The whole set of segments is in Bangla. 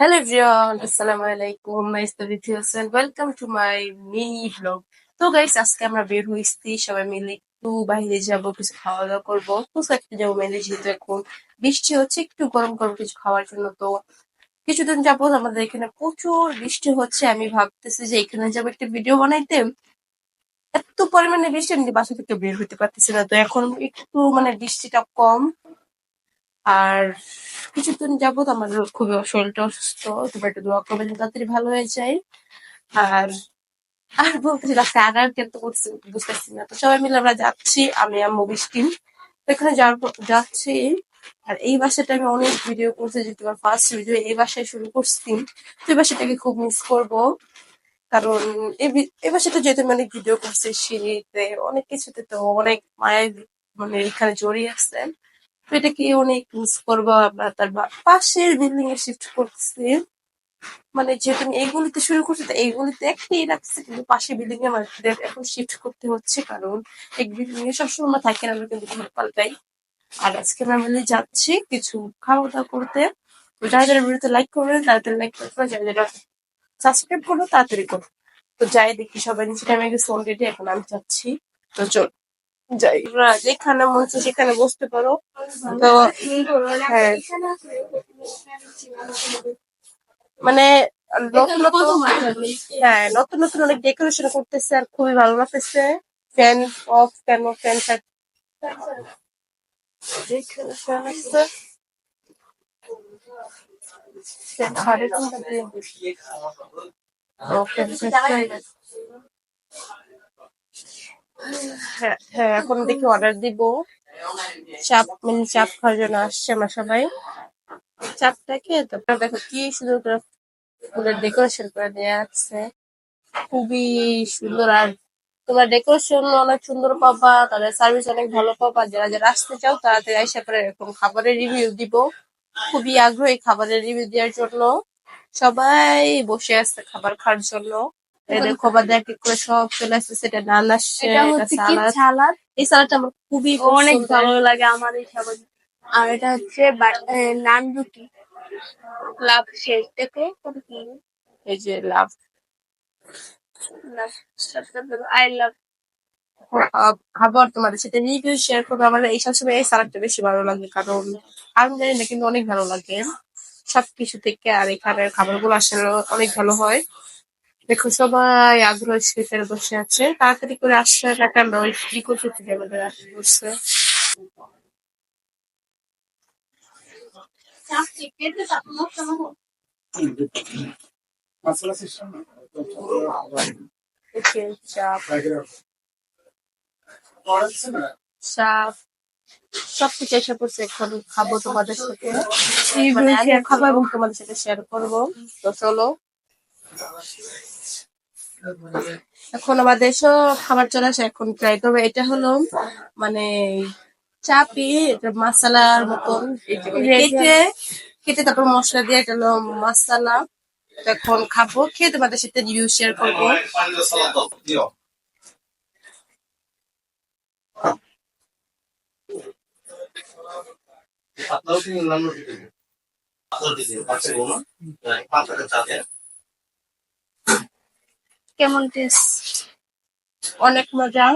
Everyone, Assalamu alaikum. Nice to meet you and welcome to my mini vlog. তো গাইস আজকে আমরা বের হইছি সবাই মিলে একটু বাইরে যাব কিছু খাওয়া দাওয়া করব। ফুচকা খেতে যাব মেলে যেহেতু এখন বৃষ্টি হচ্ছে একটু গরম গরম কিছু খাওয়ার জন্য। তো কিছুদিন যাবত আমাদের এখানে প্রচুর বৃষ্টি হচ্ছে। আমি ভাবতেছি যে এখানে যাব একটা ভিডিও বানাইতে। এত পরিমাণে বৃষ্টি আমি বাসা থেকে বের হইতে পারতেছি না। তো এখন একটু মানে বৃষ্টিটা কম। আর কিছুদিন যাবত আমার খুবই শরীরটা অসুস্থ তোমরা একটু দোয়া করবে তাড়াতাড়ি ভালো হয়ে যায়। আর আর বলতেছি আজকে আগার কিন্তু করতে বুঝতেছি না। তো সবাই মিলে আমরা যাচ্ছি, আমি, আম্মু, বৃষ্টি। তো এখানে যাচ্ছি। আর এই বাসাটা আমি অনেক ভিডিও করছি যেহেতু আমার ফার্স্ট ভিডিও এই বাসায় শুরু করছি। তো এই বাসাটাকে খুব মিস করব। কারণ এই বাসাটা যেহেতু আমি অনেক ভিডিও করছি, সিঁড়িতে, অনেক কিছুতে তো অনেক মায়ের মানে এখানে জড়িয়ে আছে। তো এটাকে অনেক মিস করব আমরা তার পাশের বিল্ডিং এ শিফট করছি মানে যেহেতু আমি এইগুলিতে শুরু করছি, তো এইগুলিতে একটাই রাখছি, কিন্তু পাশের বিল্ডিং এ আমাদের এখন শিফট করতে হচ্ছে, কারণ এক বিল্ডিং এ সবসময় আমরা থাকি না আমরা কিন্তু ঘর পাল্টাই। আর আজকে আমরা মিলে যাচ্ছি কিছু খাওয়া দাওয়া করতে যারা যারা ভিডিওতে লাইক করবেন তাড়াতাড়ি লাইক করবে যারা যারা সাবস্ক্রাইব করব তাড়াতাড়ি করো। তো যাই দেখি সবাই, নিচে টাইমে গেছে অলরেডি এখন আমি যাচ্ছি। তো চল। যাই। যেখানে মন সেখানে বসতে পারো। তো হ্যাঁ। মানে নতুন নতুন হ্যাঁ নতুন নতুন অনেক ডেকোরেশন করতেছে আর খুবই ভালো লাগতেছে। ফ্যান অফ ফ্যান আছে ফ্যান দিয়ে ওকে হ্যাঁ হ্যাঁ এখন দেখি অর্ডার দিব। চাপ মানে চাপ খাওয়ার জন্য আসছে আমরা সবাই। চাপটাকে তারপর দেখো কি সুন্দর ফুলের ডেকোরেশন করে দেওয়া আছে। খুবই সুন্দর। আর তোমার ডেকোরেশন অনেক সুন্দর পাবা, তাদের সার্ভিস অনেক ভালো পাবা। যারা যারা আসতে চাও, তাড়াতাড়ি আইসা পরে এরকম খাবারের রিভিউ দিব। খুবই আগ্রহী খাবারের রিভিউ দেওয়ার জন্য। সবাই বসে আছে খাবার খাওয়ার জন্য। দেখ করে সব চলে আসছে সেটা নান আসছে এটা এটা হচ্ছে কি সালাদ। সালাদ? এই সালাদটা আমার খুবই অনেক ভালো লাগে আমার এই খাবার আর এটা হচ্ছে নান রুটি। লাভ শেষ। দেখো এই যে লাভ। I love. খাবার তোমাদের সাথে রিভিউ শেয়ার করব আমার এই সবসময় এই সালাদটা বেশি ভালো লাগে কারণ আমি জানি না কিন্তু অনেক ভালো লাগে। সবকিছু থেকে আর এখানের খাবারগুলো আসলে অনেক ভালো হয়। দেখো সবাই আগ্রহ স্পেশাল বসে আছে। তাড়াতাড়ি করে আসছে আমরা ওই ফ্রি করতে থেকে আমাদের আসতে বসছে Masala চাপ। সবকিছু এসে পড়ছে এখন খাব তোমাদের সাথে। মানে খাব এবং তোমাদের সাথে শেয়ার করব। তো চলো। এখন আমাদের সব খাবার চলে আসে এখন ট্রাই করবে। এটা হলো মানে চাপি মাসালার মতন। কেটে কেটে তারপর মশলা দিয়ে এটা হলো মাসালা। এখন খাব খেয়ে তোমাদের সাথে রিভিউ শেয়ার করব। কেমন টেস্ট অনেক মজা।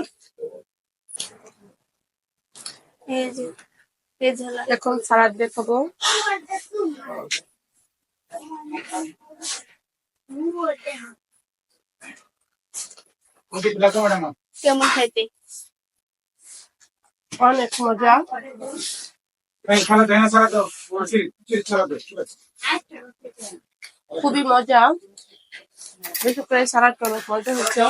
এই যে এখন সালাদ দিয়ে খাব কেমন খাইতে? অনেক মজা। খুবই মজা। বিশেষ করে সালাদটা অনেক মজা হচ্ছে।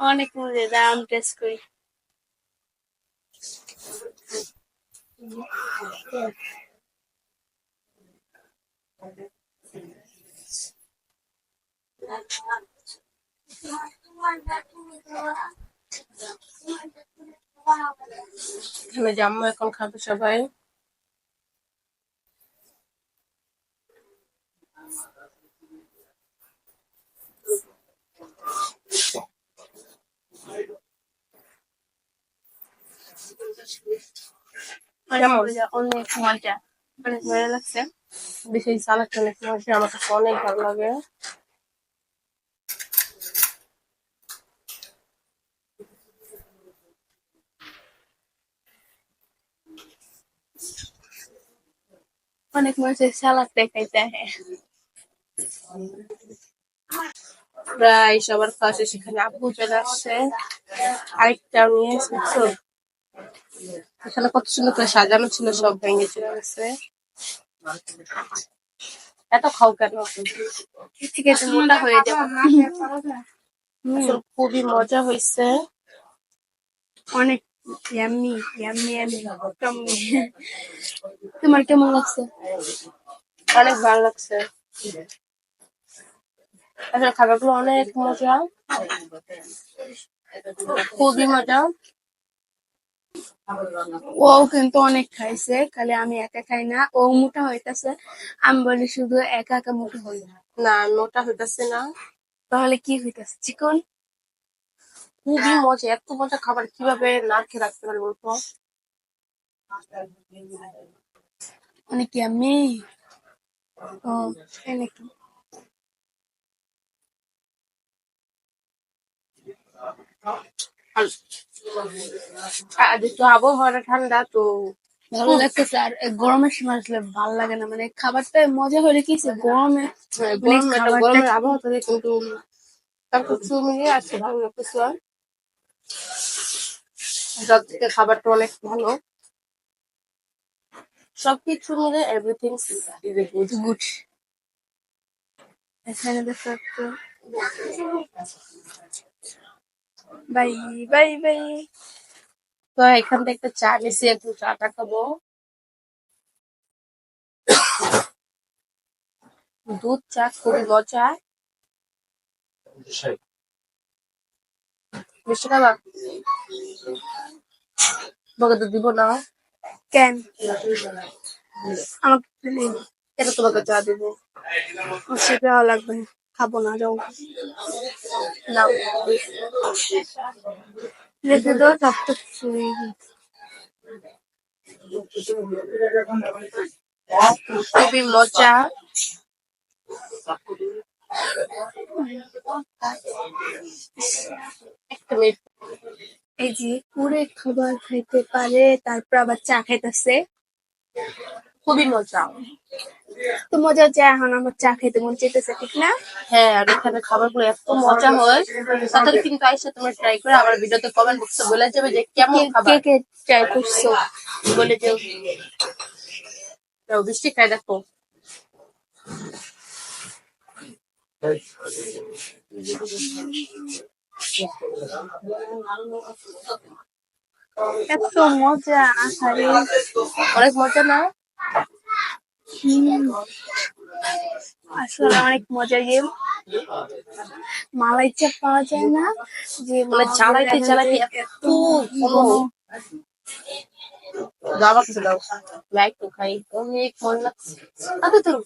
অনেক মজা দাম টেস্ট করি। এখানে জাম্মু এখন খাবে সবাই? অনেক মজা অনেক মজা লাগছে। বেশি সালাদ অনেক মজা আমার কাছে অনেক ভালো লাগে। অনেক মজা সালাদ দেখাইতে হ্যাঁ প্রায় সবার কাছে সেখানে আপু চলে আসছে। আরেকটা নিয়ে এসেছ এখানে কত সুন্দর করে সাজানো ছিল সব ভেঙে চলে গেছে। এত খাও কেন? মোটা হয়ে যাবে। খুবই মজা হয়েছে। অনেক ইয়াম্মি ইয়াম্মি ইয়াম্মি তোমার কেমন লাগছে? অনেক ভালো লাগছে। আসলে খাবারগুলো অনেক মজা। খুবই মজা। ও কিন্তু অনেক খাইছে খালি আমি একা খাই না। ও মোটা হইতাছে আমি বলি শুধু একা একা মোটা হই না। না মোটা হইতেছে না। তাহলে কি হইতাছে? চিকন? খুবই মজা এত মজা খাবার কীভাবে না খেয়ে রাখতে পারে বলতো? নাকি? আর আর আবহাওয়াটা ঠান্ডা তো ভালো লাগতেছে। আর গরমের সময় আসলে ভালো লাগে না। মানে খাবারটা মজা হলে কি গরমে হ্যাঁ, খাবারটা- গরমের আবহাওয়া কিন্তু তারপর মিলিয়ে আছে ভালো লাগতেছে সব থেকে খাবারটা অনেক ভালো। সবকিছু মিলে এভরিথিং ইজ গুড গুড এখানে দেখো একটু বাই বাই বাই তো এখান থেকে একটা চা নিছি একটু চাটা খাব। দুধ চা খুবই মজা মিষ্টি খাবা তোমাকে তো দিব না। কেন? আমাকে এটা তোমাকে চা দিব। সেটা লাগবে না। খাব না যাও। নাও। রেখে দাও সব শুয়ে খুবই মজা। এই যে পুরে খাবার খাইতে পারে তারপর আবার চা খাইতেছে। খুবই মজা। তো মজা হচ্ছে এখন আমার চা খাইতে মন চাইতেছে ঠিক না? হ্যাঁ আর এখানে খাবারগুলো এত মজা হয়। তাহলে কিন্তু আইসা তুমি ট্রাই করে আমার ভিডিওতে কমেন্ট বক্সে বলে যাবে যে কেমন কে খাবার। কে ট্রাই করছ? বলে যাও দাও, বৃষ্টি খাই দেখো। এত মজা আহারে। অনেক মজা না? আসলে অনেক মজা গেম মালাই চাপ পাওয়া যায় না? যে মানে চালাইতে চালাইতে এত ঘন দাও লাইক তো খাই। অনেক মজা লাগছে। তাতে তোর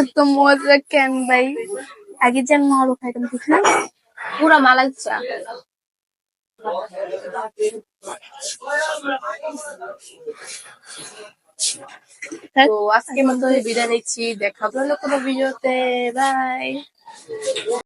এত মজা কেন ভাই? আগে যে আমি আরও খাইতাম ঠিক না। পুরা মালাই চা। তো আজকে মতো বিদায় নিচ্ছি, দেখা হলো কোনো ভিডিওতে। বাই